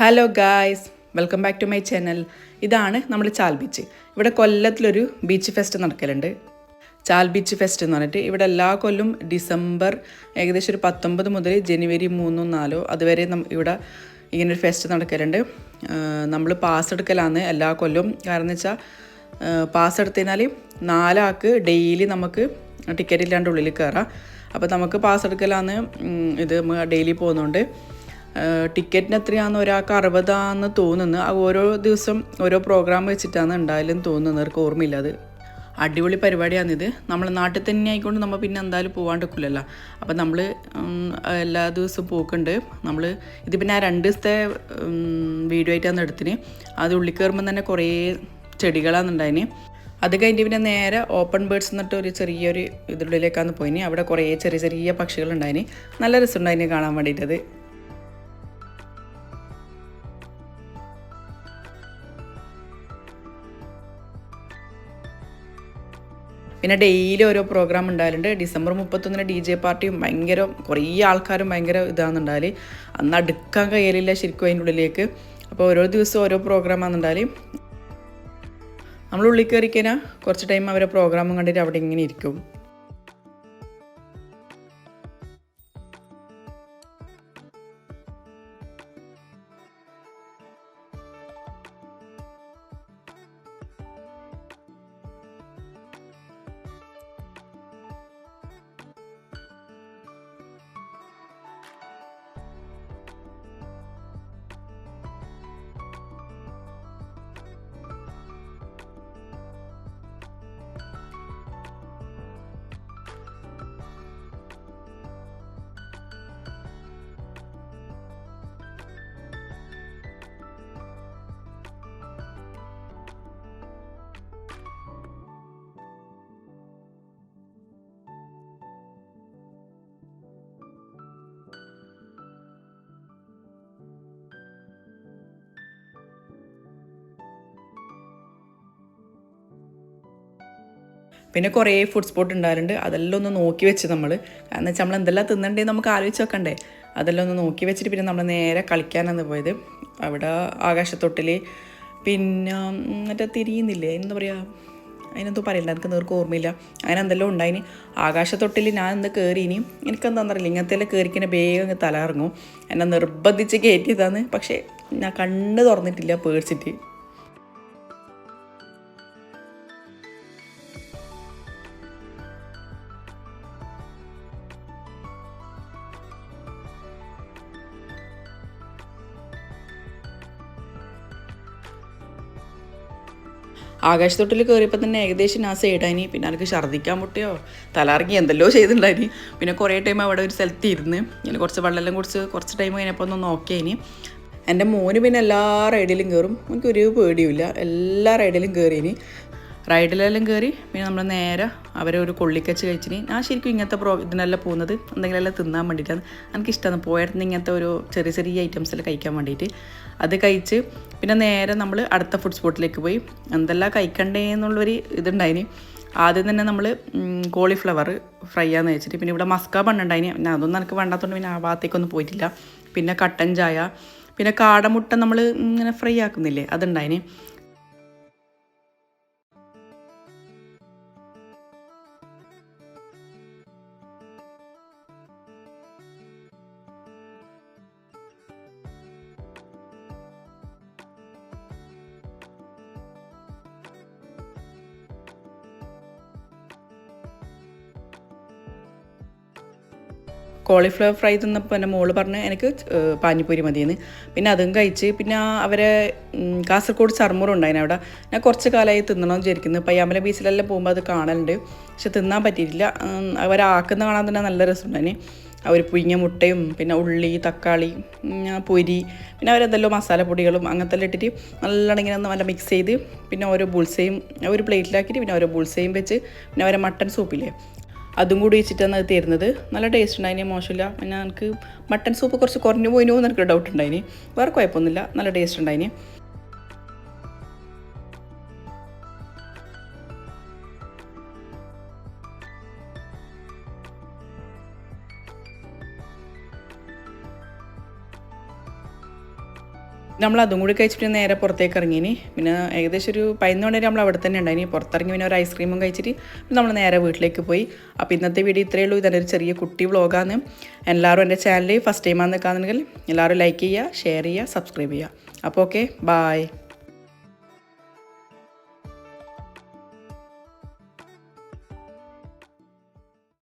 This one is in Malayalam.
Hello guys welcome back to my channel ഇതാണ് നമ്മൾ ചാൽ ബീച്ച് ഇവിടെ കൊല്ലത്തിലൊരു ബീച്ച് ഫെസ്റ്റ് നടക്കലുണ്ട്. ചാൽ ബീച്ച് ഫെസ്റ്റ് എന്ന് പറഞ്ഞിട്ട് ഇവിടെ എല്ലാ കൊല്ലും ഡിസംബർ ഏകദേശം ഒരു പത്തൊമ്പത് മുതൽ ജനുവരി മൂന്നോ നാലോ അതുവരെ ഇവിടെ ഇങ്ങനൊരു ഫെസ്റ്റ് നടക്കലുണ്ട്. നമ്മൾ പാസ് എടുക്കലാണ് എല്ലാ കൊല്ലവും. കാരണം വെച്ചാൽ പാസ് എടുത്തതിനാൽ നാലാൾക്ക് ഡെയിലി നമുക്ക് ടിക്കറ്റ് ഇല്ലാണ്ട് ഉള്ളിൽ കയറാം അപ്പോൾ നമുക്ക് പാസ് എടുക്കലാണ് ഇത് ഡെയിലി പോകുന്നതുകൊണ്ട് ടിക്കറ്റിന് എത്രയാണെന്ന് ഒരാൾക്ക് അറുപതാന്ന് തോന്നുന്നു. ഓരോ ദിവസം ഓരോ പ്രോഗ്രാം വെച്ചിട്ടാണ് ഉണ്ടായാലും തോന്നുന്നത്. അവർക്ക് ഓർമ്മയില്ല അത്. അടിപൊളി പരിപാടിയാണിത് നമ്മൾ നാട്ടിൽ തന്നെ ആയിക്കൊണ്ട് നമ്മൾ പിന്നെ എന്തായാലും പോകാണ്ടിരിക്കില്ലല്ലോ അപ്പം നമ്മൾ എല്ലാ ദിവസവും പോക്കുണ്ട്. നമ്മൾ ഇത് പിന്നെ ആ രണ്ട് ദിവസത്തെ വീഡിയോ ആയിട്ടാണ് എടുത്തിന്. അത് ഉള്ളിൽ കയറുമ്പം തന്നെ കുറേ ചെടികളാണ് ഉണ്ടായിന്. അത് കഴിഞ്ഞ് പിന്നെ നേരെ ഓപ്പൺ ബേർഡ്സ് എന്നിട്ട് ഒരു ചെറിയൊരു ഇതിനുള്ളിലേക്കാണ് പോയിന്. അവിടെ കുറേ ചെറിയ ചെറിയ പക്ഷികളുണ്ടായിന് നല്ല രസമുണ്ടായിന് കാണാൻ വേണ്ടിയിട്ടത്. പിന്നെ ഡെയിലി ഓരോ പ്രോഗ്രാം ഉണ്ടായാലുണ്ട് ഡിസംബർ മുപ്പത്തൊന്നിന് ഡി ജെ പാർട്ടിയും ഭയങ്കര കുറേ ആൾക്കാരും ഭയങ്കര ഇതാണെന്നുണ്ടാൽ അന്ന് അടുക്കാൻ കഴിയലില്ല ശരിക്കും അതിന്റെ ഉള്ളിലേക്ക്. അപ്പോൾ ഓരോ ദിവസവും ഓരോ പ്രോഗ്രാം ആണെന്നുണ്ടായാൽ നമ്മൾ ഉള്ളിൽ കയറിക്കഴിഞ്ഞാൽ കുറച്ച് ടൈം അവരെ പ്രോഗ്രാമും കണ്ടിട്ട് അവിടെ ഇങ്ങനെ ഇരിക്കും. പിന്നെ കുറേ ഫുഡ് സ്പോട്ട് ഉണ്ടായിട്ടുണ്ട് അതെല്ലാം ഒന്ന് നോക്കി വെച്ച് നമ്മൾ കാരണം വെച്ചാൽ നമ്മൾ എന്തെല്ലാം തിന്നണ്ടേ നമുക്ക് ആലോചിച്ച് വെക്കണ്ടേ അതെല്ലാം ഒന്ന് നോക്കി വെച്ചിട്ട് പിന്നെ നമ്മൾ നേരെ കളിക്കാനാണ് പോയത്. അവിടെ ആകാശത്തൊട്ടിൽ പിന്നെ മറ്റേ തിരിയുന്നില്ലേ? എന്താ പറയുക അതിനെന്തോ പറയില്ല എനിക്ക് നേർക്ക് ഓർമ്മയില്ല അങ്ങനെ എന്തെല്ലാം ഉണ്ടായിന്. ആകാശത്തൊട്ടിൽ ഞാൻ എന്ത് കയറിയിനി എനിക്കെന്താണെന്ന് അറിയില്ല. ഇങ്ങനത്തെ കയറിക്കിനെ വേഗം തല ഇറങ്ങും എന്നെ നിർബന്ധിച്ച് കയറ്റിയതാണ് പക്ഷേ ഞാൻ കണ്ണ് തുറന്നിട്ടില്ല പേടിച്ചിട്ട്. ആകാശത്തൊട്ടിൽ കയറിയപ്പോൾ തന്നെ ഏകദേശം ആ സൈഡായിനി പിന്നെ എനിക്ക് ഛർദ്ദിക്കാൻ മുട്ടിയോ തലറങ്ങി എന്തെല്ലോ ചെയ്തിട്ടുണ്ടായിനി പിന്നെ കുറേ ടൈം അവിടെ ഒരു സ്ഥലത്ത് ഇരുന്ന് ഇങ്ങനെ കുറച്ച് വെള്ളമെല്ലാം കുടിച്ച് കുറച്ച് ടൈം കഴിഞ്ഞപ്പോൾ ഒന്ന് നോക്കിയനി. എന്റെ മോന് പിന്നെ എല്ലാ റൈഡിലും കയറും എനിക്ക് ഒരു പേടിയുമില്ല. എല്ലാ റൈഡിലും കയറിയിനി റൈഡിലെല്ലാം കയറി പിന്നെ നമ്മൾ നേരെ അവരെ ഒരു കൊള്ളിക്കച്ച് കഴിച്ചിന്. ഞാൻ ശരിക്കും ഇങ്ങനത്തെ പ്രോ ഇതിനെല്ലാം പോകുന്നത്. എന്തെങ്കിലുമെല്ലാം തിന്നാൻ വേണ്ടിയിട്ടാണ്. എനിക്ക് ഇഷ്ടമാണ് പോയിരുന്നു ഇങ്ങനത്തെ ഒരു ചെറിയ ചെറിയ ഐറ്റംസ് എല്ലാം കഴിക്കാൻ വേണ്ടിയിട്ട്. അത് കഴിച്ച് പിന്നെ നേരെ നമ്മൾ അടുത്ത ഫുഡ് സ്പോട്ടിലേക്ക് പോയി. എന്തെല്ലാം കഴിക്കണ്ടേ എന്നുള്ളൊരു ഇതുണ്ടായിന്. ആദ്യം തന്നെ നമ്മൾ കോളിഫ്ലവർ ഫ്രൈ ആണെന്ന് വെച്ചിട്ട്. പിന്നെ ഇവിടെ മസ്ക പണ്ണുണ്ടായിന് പിന്നെ അതൊന്നും എനിക്ക് വേണ്ടാത്തതുകൊണ്ട് പിന്നെ ആ ഭാഗത്തേക്കൊന്നും പോയിട്ടില്ല. പിന്നെ കട്ടൻ ചായ. പിന്നെ കാടമുട്ട നമ്മൾ ഇങ്ങനെ ഫ്രൈ ആക്കുന്നില്ലേ? അതുണ്ടായിന്. കോളിഫ്ലവർ ഫ്രൈ തിന്നപ്പോൾ എന്റെ മോൾ പറഞ്ഞ് എനിക്ക് പാനിപ്പൂരി മതിയെന്ന്. പിന്നെ അതും കഴിച്ച് പിന്നെ അവരെ കാസർഗോഡ് ചർമ്മൂർ ഉണ്ടായിന് അവിടെ. ഞാൻ കുറച്ച് കാലമായി തിന്നണമെന്ന് വിചാരിക്കുന്നു. പയ്യാമ്പല ബീച്ചിലെല്ലാം പോകുമ്പോൾ അത് കാണലുണ്ട്. പക്ഷെ തിന്നാൻ പറ്റിയിട്ടില്ല. അവരാക്കുന്ന കാണാൻ തന്നെ നല്ല രസമുണ്ടായിന് അവർ പുഴിഞ്ഞ മുട്ടയും പിന്നെ ഉള്ളി തക്കാളി പൊരി പിന്നെ അവരെന്തെല്ലോ മസാലപ്പൊടികളും അങ്ങനത്തെ എല്ലാം ഇട്ടിട്ട് നല്ലോണം ഇങ്ങനെ നല്ല മിക്സ് ചെയ്ത് പിന്നെ ഓരോ ബുൾസയും ഒരു പ്ലേറ്റിലാക്കിയിട്ട് പിന്നെ ഓരോ ബുൾസയും വെച്ച് പിന്നെ അവരെ മട്ടൻ സൂപ്പില്ലേ അതും കൂടി വെച്ചിട്ടാണ് അത് തരുന്നത്. നല്ല ടേസ്റ്റ് ഉണ്ടായിന് മോശമില്ല. പിന്നെ എനിക്ക് മട്ടൻ സൂപ്പ് കുറച്ച് കുറഞ്ഞു പോയിനോ എന്നൊക്കെ ഡൗട്ട് ഉണ്ടായിന്. വേറെ കുഴപ്പമൊന്നുമില്ല. നല്ല ടേസ്റ്റ് ഉണ്ടായിന്. നമ്മൾ അതും കൂടി കഴിച്ചിട്ട് നേരെ പുറത്തേക്ക് ഇറങ്ങിനി. പിന്നെ ഏകദേശം ഒരു പതിനൊന്ന് മണി വരെ നമ്മൾ അവിടെ തന്നെ ഉണ്ടായിനി. പുറത്തിറങ്ങി പിന്നെ ഒരു ഐസ്ക്രീമും കഴിച്ചിട്ട് നമ്മൾ നേരെ വീട്ടിലേക്ക് പോയി. അപ്പോൾ ഇന്നത്തെ വീഡിയോ ഇത്രയേ ഉള്ളൂ. ഇതൊരു ചെറിയ കുട്ടി വ്ളോഗാണ് എല്ലാവരും എന്റെ ചാനൽ ഫസ്റ്റ് ടൈം ആണെന്ന് നിൽക്കാന്നുണ്ടെങ്കിൽ എല്ലാവരും ലൈക്ക് ചെയ്യുക ഷെയർ ചെയ്യുക സബ്സ്ക്രൈബ് ചെയ്യുക. അപ്പോൾ ഓക്കെ ബായ്